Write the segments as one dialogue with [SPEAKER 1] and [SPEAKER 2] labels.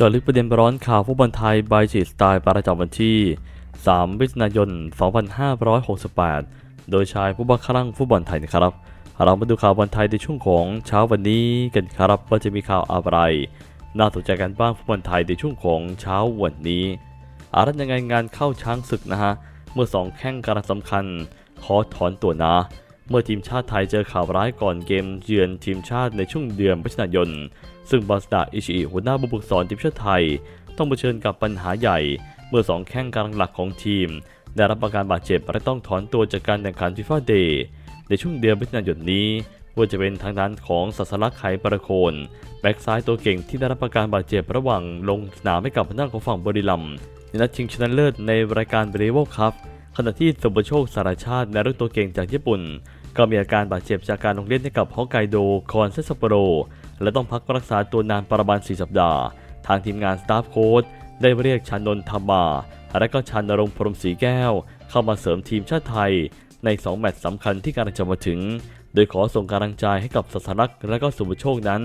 [SPEAKER 1] จาะลึกประเด็นร้อนข่าวฟุตบอลไทยบายจีสไตล์ประจำวันที่ 3 มิถุนายน 2568 โดยชายผู้บังคับฟุตบอลไทยนะครับ เรามาดูข่าวบอลไทยในช่วงของเช้าวันนี้กันครับว่าจะมีข่าวอะไร น่าสนใจกันบ้างฟุตบอลไทยในช่วงของเช้าวันนี้อะไรยังไงงานเข้าช้างศึกนะฮะ เมื่อสองแข้งการสำคัญ ขอถอนตัวนะ เมื่อทีมชาติไทยเจอข่าวร้ายก่อนเกมเยือนทีมชาติในช่วงเดือนมิถุนายน ซึ่งบาสดาอิชิอิหัวหน้าผู้ฝึกสอนทีมชาติไทย ต้องเผชิญกับปัญหาใหญ่ เมื่อสองแข้งกลางหลักของทีม ได้รับอาการบาดเจ็บและต้องถอนตัวจากการแข่งขันฟีฟ่าเดย์ในช่วงเดือนมิถุนายนนี้ว่าจะเป็นทางด้านของสัสลักษ์ไขประโคนแบ็กซ้ายตัวเก่งที่ได้รับอาการบาดเจ็บระหว่างลงสนามให้กับทางด้านของฝั่งบริลัมในนัดชิงชนะเลิศในรายการเบรโวคัพขณะที่สุปโชคสารชาติในรุ่นตัวเก่งจากญี่ปุ่น ก็มีอาการบาดเจ็บจากการลงเล่นให้กับฮอกไกโดคอนเซสโปโร และต้องพักรักษาตัวนานประมาณ 4 สัปดาห์ ทางทีมงานสตาฟโค้ชได้เรียกชานนท์ธรรมา และก็ชานรงค์พรหมศรีแก้ว เข้ามาเสริมทีมชาติไทย ใน 2 แมตช์สำคัญที่กำลังจะมาถึง โดยขอส่งกำลังใจให้กับสัสลักและก็สุภโชคนั้น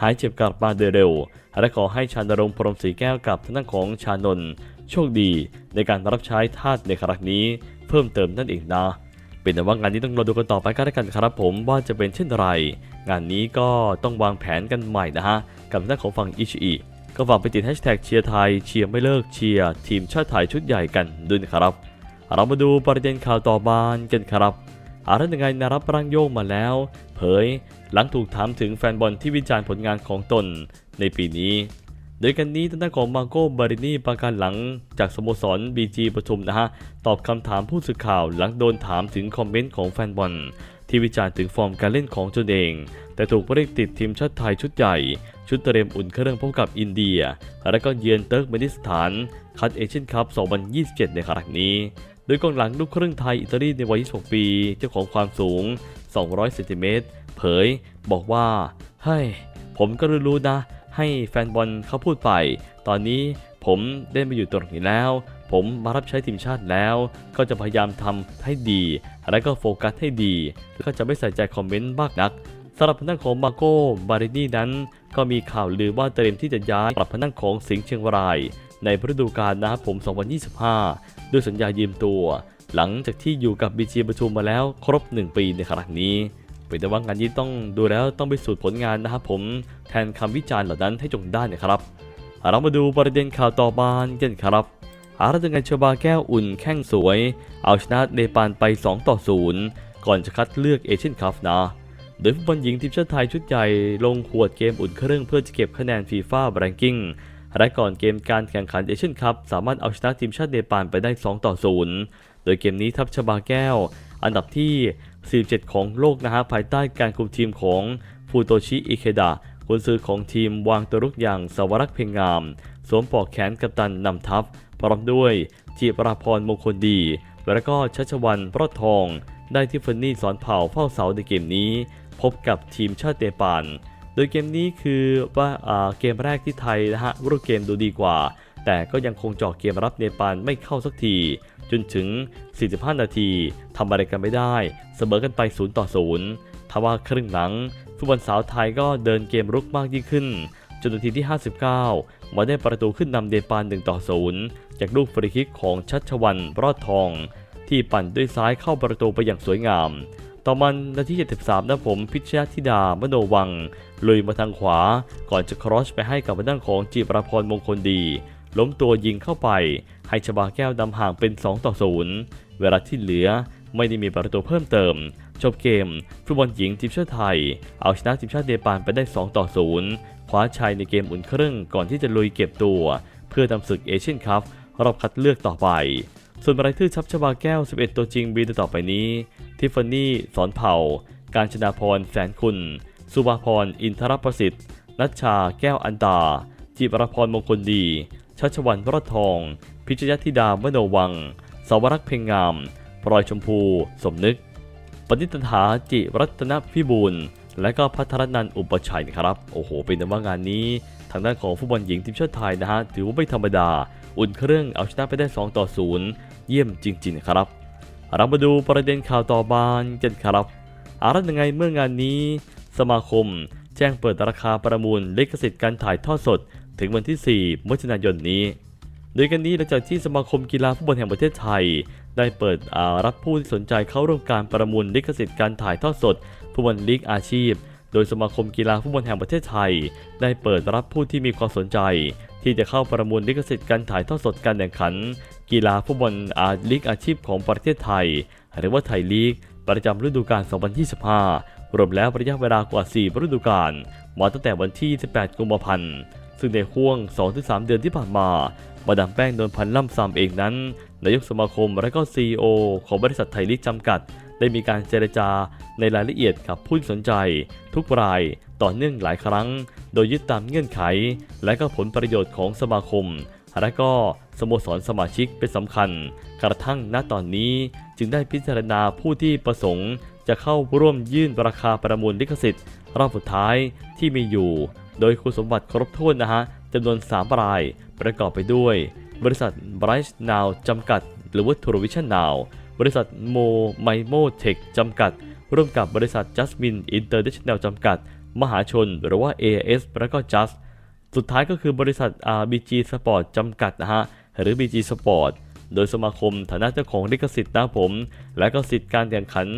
[SPEAKER 1] หายเจ็บกลับมาโดยเร็ว และขอให้ชานรงค์พรหมศรีแก้วกับทางด้านของชานนโชคดีในการรับใช้ทาสในครั้งนี้ เพิ่มเติมนั่นเองนะ เป็นแต่ว่างานนี้ต้องรอดูกันต่อไปก็แล้วกันครับผมว่าจะเป็นเช่นไร งานนี้ก็ต้องวางแผนกันใหม่นะฮะ กับทางด้าของฝั่งอิชิอิก็ฝากไปติดแฮชแท็กเชียร์ไทยเชียร์ไม่เลิกเชียร์ทีมชาติไทยชุดใหญ่กันด้วยนะครับ เรามาดูประเด็นข่าวต่อบานกันครับอารันยังไงนารับร่างโยงมาแล้ว เผย หลังถูกถามถึงแฟนบอลที่วิจารณ์ผลงานของตน ในปีนี้ โดยกันนี้ทางด้านของมาโกบารินีประการหลังจากสโมสรบีจีปทุมนะฮะ ตอบคำถามผู้สื่อข่าวหลังโดนถามถึงคอมเมนต์ของแฟนบอลที่วิจารณ์ถึงฟอร์มการเล่นของตนเอง แต่ถูกเรียกติดทีมชาติไทยชุดใหญ่ ชุดเตรียมอุ่นเครื่องพบกับอินเดีย และก็เยือนเติร์กเมนิสถาน คัดเอเชียนคัพ 2027 ในครั้งนี้ โดยกองหลังลูกครึ่งไทยอิตาลีในวัย 26 ปี เจ้าของความสูง 200 เซนติเมตร เผย บอกว่า เฮ้ย ผมก็รู้ๆนะ ให้แฟนบอลเขาพูดไป ตอนนี้ผมได้มาอยู่ตรงนี้แล้ว ผมมารับใช้ทีมชาติแล้ว ก็จะพยายามทำให้ดี และก็โฟกัสให้ดีแล้วก็จะไม่ใส่ใจคอมเมนต์มากนักสำหรับพนักของมาโก้บารินีนั้น ก็มีข่าวลือว่าเตรียมที่จะย้ายกลับพนักของสิงห์เชียงราย ในฤดูกาลนะครับผม 2025 ด้วยสัญญายืมตัว หลังจากที่อยู่กับบีจีปทุมมาแล้วครบ 1 ปีในครั้งนี้ เป็นแต่ว่างานนี้ต้องดูแล้วต้องไปสูตรผลงานนะครับผมแทนคำวิจารณ์เหล่านั้นให้จงได้นะครับ เรามาดูประเด็นข่าวต่อบานกันครับอารัตงันชบาแก้วอุ่นแข้งสวย เอาชนะเนปาลไป 2 ต่อ 0 ก่อนจะคัดเลือกเอเชียนคัพนะ โดยฟุตบอลหญิงทีมชาติไทยชุดใหญ่ลงขวดเกมอุ่นเครื่องเพื่อจะเก็บคะแนนฟีฟ่าแรงกิ้งและก่อนเกมการแข่งขันเอเชียนคัพสามารถเอาชนะทีมชาติเนปาลไปได้ 2 ต่อ 0 โดยเกมนี้ทัพชบาแก้ว อันดับที่ 47 ของโลกนะฮะภายใต้การคุมทีมของฟูโตชิอิเคดะกุนซือของทีมวางตัวรุกอย่างสวรักษ์เพ่งงาม สวมปอกแขนกัปตันนำทัพ พร้อมด้วยจิปราพรมงคลดี และก็ชัชวันพรอดทอง ได้ที่ฟันนี่สอนเผ่าเฝ้าเสาในเกมนี้ พบกับทีมชาติเนปาลโดยเกมนี้คือว่าอ่าเกมแรกที่ไทยนะฮะรูปเกมดูดีกว่า แต่ก็ยังคงเจาะเกมรับเนปาลไม่เข้าสักที จนถึง 45 นาทีทำอะไรกันไม่ได้ เสมอกันไป0ต่อ0ทว่าครึ่งหลังฟุตบอลสาวไทยก็เดินเกมรุกมากยิ่งขึ้น จนนาทีที่ 59 มาได้ประตูขึ้นนำเนปาล1ต่อ0จากลูกฟรีคิกของชัชวันรอดทอง ที่ปั่นด้วยซ้ายเข้าประตูไปอย่างสวยงาม ต่อมานาที 73 นะผมพิชยธิดามโนวังลุยมาทางขวา ก่อนจะครอสไปให้กับทางด้านของจิปราพรมงคลดี ล้มตัวยิงเข้าไป ให้ชบาแก้วนำห่างเป็น 2 ต่อ 0 เวลาที่เหลือไม่ได้มีประตูเพิ่มเติม จบเกมฟุตบอลหญิงทีมชาติไทย เอาชนะทีมชาติเนปาลไปได้ 2 ต่อ 0 คว้าชัยในเกมอุ่นเครื่องก่อนที่จะลุยเก็บตัว เพื่อทำศึกเอเชียนคัพรอบคัดเลือกต่อไป ส่วนรายชื่อชับชบาแก้ว 11 ตัวจริงบีต่อไปนี้ ทิฟฟานี่สอนเผ่า การชนาพรแสนคุณ สุภาพรอินทรประสิทธิ์นัชชาแก้วอันตา จิรพรมงคลดี ชัชวันรอดทอง พิชยธิดามโนวัง สาวรักษ์เพ่งงาม พลอยชมพู สมนึก ปณิตถาจิรัตนพิบูลและก็พัทรนันท์อุปชัยนะครับ โอ้โห เป็นแต่ว่างานนี้ ทางด้านของฟุตบอลหญิงทีมชาติไทยนะฮะ ถือว่าไม่ธรรมดา อุ่นเครื่องเอาชนะไปได้ 2 ต่อ 0 เยี่ยมจริง ๆ ครับ เรามาดูประเด็นข่าวต่อบานกันครับอารันยังไงเมื่องานนี้ สมาคม แจ้งเปิดราคาประมูลลิขสิทธิ์การถ่ายทอดสด ถึงวันที่ 4 มิถุนายนนี้ โดยกันนี้หลังจากที่สมาคมกีฬาฟุตบอลแห่งประเทศไทย ได้เปิดรับผู้ที่สนใจเข้าร่วมการประมูลลิขสิทธิ์การถ่ายทอดสดฟุตบอลลีกอาชีพ โดยสมาคมกีฬาฟุตบอลแห่งประเทศไทย ได้เปิดรับผู้ที่มีความสนใจ ที่จะเข้าประมูลลิขสิทธิ์การถ่ายทอดสดการแข่งขัน กีฬาฟุตบอลอาลีกอาชีพของประเทศไทย หรือว่าไทยลีก ประจำฤดูกาล 2025 รวมแล้วระยะเวลากว่า 4 ฤดูกาลมาตั้งแต่วันที่ 18 กุมภาพันธ์ ซึ่งในห่วง 2-3 เดือนที่ผ่านมา มาดามแป้งนวลพันธ์ล่ำซำเองนั้น นายกสมาคมและก็ CEO ของบริษัทไทยลีกจำกัด ได้มีการเจรจาในรายละเอียดกับผู้ที่สนใจ ทุกรายต่อเนื่องหลายครั้ง โดยยึดตามเงื่อนไข และก็ผลประโยชน์ของสมาคม และก็สโมสรสมาชิกเป็นสำคัญ กระทั่งณตอนนี้จึงได้พิจารณาผู้ที่ประสงค์จะเข้าร่วมยื่นราคาประมูลลิขสิทธิ์รอบสุดท้ายที่มีอยู่ โดยคุณสมบัติครบถ้วนนะฮะจำนวน 3 ราย ประกอบไปด้วย บริษัท Bright Now จำกัด หรือว่า t u r v i s i o n Now บริษัทโมไมโมเทคจำกัด ร่วมกับบริษัท Jasmine International จำกัด มหาชน หรือว่า AS และก็ Just สุดท้ายก็คือบริษัท RBG Sport จำกัดนะฮะ หรือ BG Sport โดยสมาคมฐานะเจ้าของลิขสิทธิ์นะผม และก็สิทธิ์การแข่งขัน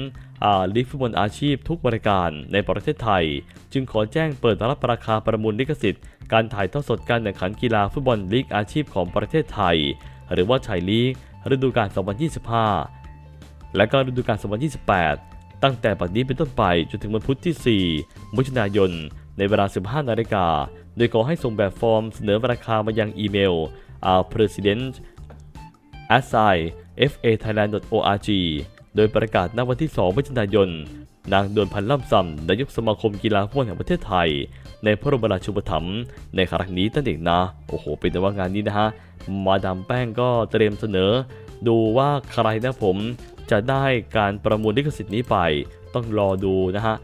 [SPEAKER 1] ลีกฟุตบอลอาชีพทุกบริการในประเทศไทย จึงขอแจ้งเปิดรับราคาประมูลลิขสิทธิ์ การถ่ายทอดสดการแข่งขันกีฬาฟุตบอลลีกอาชีพของประเทศไทย หรือว่าไทยลีกฤดูกาล 2025 และก็ฤดูกาล 2028 ตั้งแต่บัดนี้เป็นต้นไปจนถึงวันพุธที่ 4 มิถุนายน ในเวลา 15 นาฬิกา โดยขอให้ส่งแบบฟอร์มเสนอราคามายังอีเมล our president s i f a thailand org โดยประกาศณวันที่ 2 มิถุนายน นางดวนพันธ์ล่ำซำนายกสมาคมกีฬาฟุตบอลแห่งประเทศไทย ในพระบรมราชูปถัมภ์ในครั้งนี้ตั้งเองนะ โอ้โห เป็นแต่ว่างานนี้นะฮะ มาดามแป้งก็เตรียมเสนอ ดูว่าใครนะผมจะได้การประมูลลิขสิทธิ์นี้ไป ต้องรอดูนะฮะ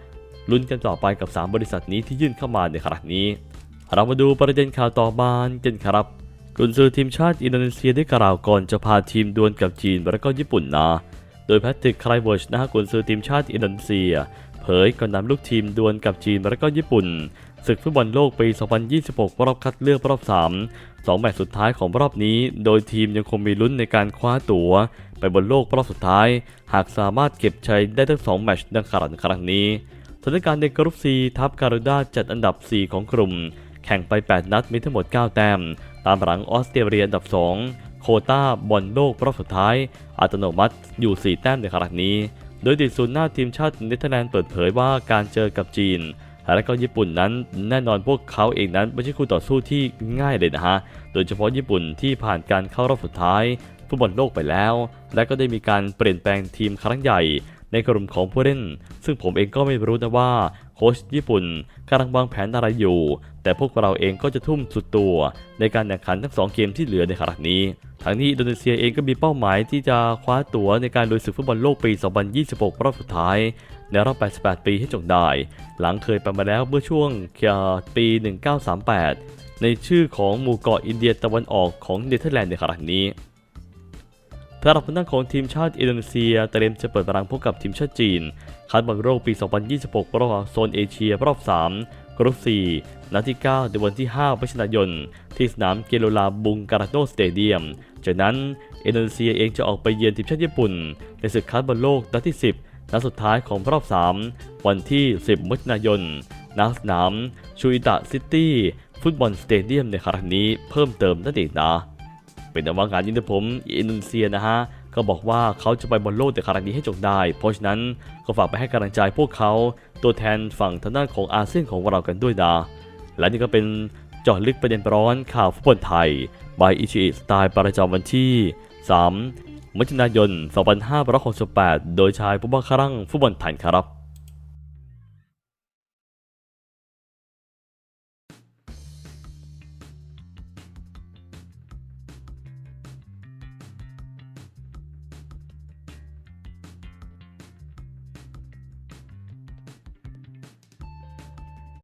[SPEAKER 1] ลุ้นกันต่อไปกับ 3 บริษัทนี้ที่ยื่นเข้ามาในครั้งนี้ เรามาดูประเด็นข่าวต่อมากันครับกุนซือทีมชาติอินโดนีเซียได้กล่าวก่อนจะพาทีมดวลกับจีนและก็ญี่ปุ่นนะ โดยแพทริกไคลเวิร์ชนะฮะกุนซือทีมชาติอินโดนีเซีย เผยก่อนนำลูกทีมดวลกับจีนและก็ญี่ปุ่นศึกฟุตบอลโลกปี 2026 รอบคัดเลือกรอบ 3 2 แมตช์สุดท้ายของรอบนี้ โดยทีมยังคงมีลุ้นในการคว้าตั๋ว ไปบนโลกรอบสุดท้าย หากสามารถเก็บชัยได้ทั้ง 2 แมตช์ดังกล่าวในครั้งนี้สถานการณ์ในกรุ๊ป C ทัพการูด้าจัดอันดับ 4 ของกลุ่ม แข่งไป 8 นัดมีทั้งหมด 9 แต้ม ตามหลังออสเตรเลียอันดับ 2 โคต้าบอลโลกรอบสุดท้าย อัตโนมัติอยู่ 4 แต้มในครั้งนี้ โดยดิดศูนย์หน้าทีมชาติเนเธอร์แลนด์เปิดเผยว่าการเจอกับจีนและก็ญี่ปุ่นนั้นแน่นอนพวกเขาเองนั้นไม่ใช่คู่ต่อสู้ที่ง่ายเลยนะฮะ โดยเฉพาะญี่ปุ่นที่ผ่านการเข้ารอบสุดท้ายฟุตบอลโลกไปแล้ว และก็ได้มีการเปลี่ยนแปลงทีมครั้งใหญ่ ในกลุ่มของผู้เล่น ซึ่งผมเองก็ไม่รู้นะว่าโค้ชญี่ปุ่นกำลังวางแผนอะไรอยู่ แต่พวกเราเองก็จะทุ่มสุดตัว ในการแข่งขันทั้งสองเกมที่เหลือในครั้งนี้ทั้งนี้อินโดนีเซียเองก็มีเป้าหมายที่จะคว้าตั๋วในการลุยศึกฟุตบอลโลกปี 2026 รอบสุดท้าย ในรอบ 88 ปีให้จงได้ หลังเคยไปมาแล้วเมื่อช่วงปี 1938 ในชื่อของหมู่เกาะอินเดียตะวันออกของเนเธอร์แลนด์ในครั้งนี้ สำหรับผู้นั่งของทีมชาติอินโดนีเซียเตรียมจะเปิดบรังพบกับทีมชาติจีนคัดบอลโลกปี 2026 รอบโซนเอเชียรอบ 3 กรุ๊ป 4 นัดที่ 9 ในวันที่5มิถุนายน ที่สนามเกโรลาบุงการาโนสเตเดียม จากนั้นอินโดนีเซียเองจะออกไปเยือนทีมชาติญี่ปุ่น ในศึกคัดบอลโลกนัดที่ 10 นัดสุดท้ายของรอบ 3 วันที่ 10มิถุนายนณสนามชูอิตะซิตี้ฟุตบอลสเตเดียมในครั้งนี้เพิ่มเติมนั่นเองนะ เป็นแต่ว่างานนี้นะผมอินโดนีเซียนะฮะก็บอกว่าเขาจะไปบอลโลกแต่ครั้งนี้ให้จงได้ เพราะฉะนั้นก็ฝากไปให้กำลังใจพวกเขาตัวแทนฝั่งทางด้านของอาเซียนของเรากันด้วยนะและนี่ก็เป็นเจาะลึกประเด็นร้อนข่าวฟุตบอลไทยบายอิชิสไตล์ประจำวันที่ 3มิถุนายน 2568 โดยชายผู้บ้าคลั่งฟุตบอลไทยครับ